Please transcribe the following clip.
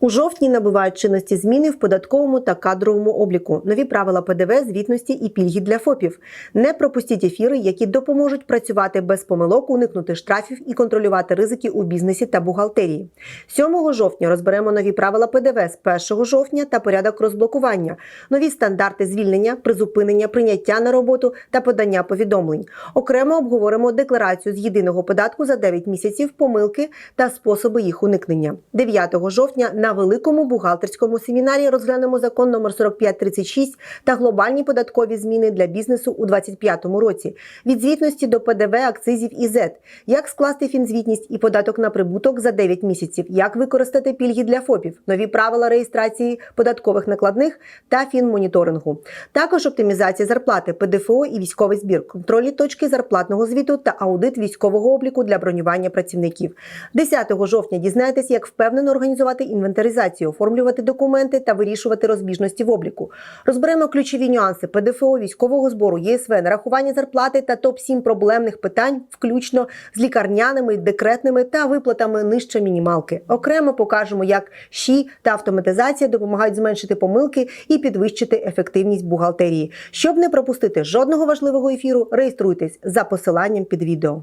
У жовтні набувають чинності зміни в податковому та кадровому обліку, нові правила ПДВ, звітності і пільги для ФОПів. Не пропустіть ефіри, які допоможуть працювати без помилок, уникнути штрафів і контролювати ризики у бізнесі та бухгалтерії. 7 жовтня розберемо нові правила ПДВ з 1 жовтня та порядок розблокування, нові стандарти звільнення, призупинення, прийняття на роботу та подання повідомлень. Окремо обговоримо декларацію з єдиного податку за 9 місяців, помилки та способи їх уникнення. 9 жовтня на великому бухгалтерському семінарі розглянемо закон номер 4536 та глобальні податкові зміни для бізнесу у 2025 році. Від звітності до ПДВ, акцизів і ЗЕД. Як скласти фінзвітність і податок на прибуток за 9 місяців, як використати пільги для ФОПів, нові правила реєстрації податкових накладних та фінмоніторингу. Також оптимізація зарплати, ПДФО і військовий збір, контрольні точки зарплатного звіту та аудит військового обліку для бронювання працівників. 10 жовтня дізнаєтесь, як впевнено організувати інвентаризацію, оформлювати документи та вирішувати розбіжності в обліку. Розберемо ключові нюанси ПДФО, військового збору, ЄСВ, нарахування зарплати та топ 7 проблемних питань, включно з лікарняними, декретними та виплатами нижче мінімалки. Окремо покажемо, як ЩІ та автоматизація допомагають зменшити помилки і підвищити ефективність бухгалтерії. Щоб не пропустити жодного важливого ефіру, реєструйтесь за посиланням під відео.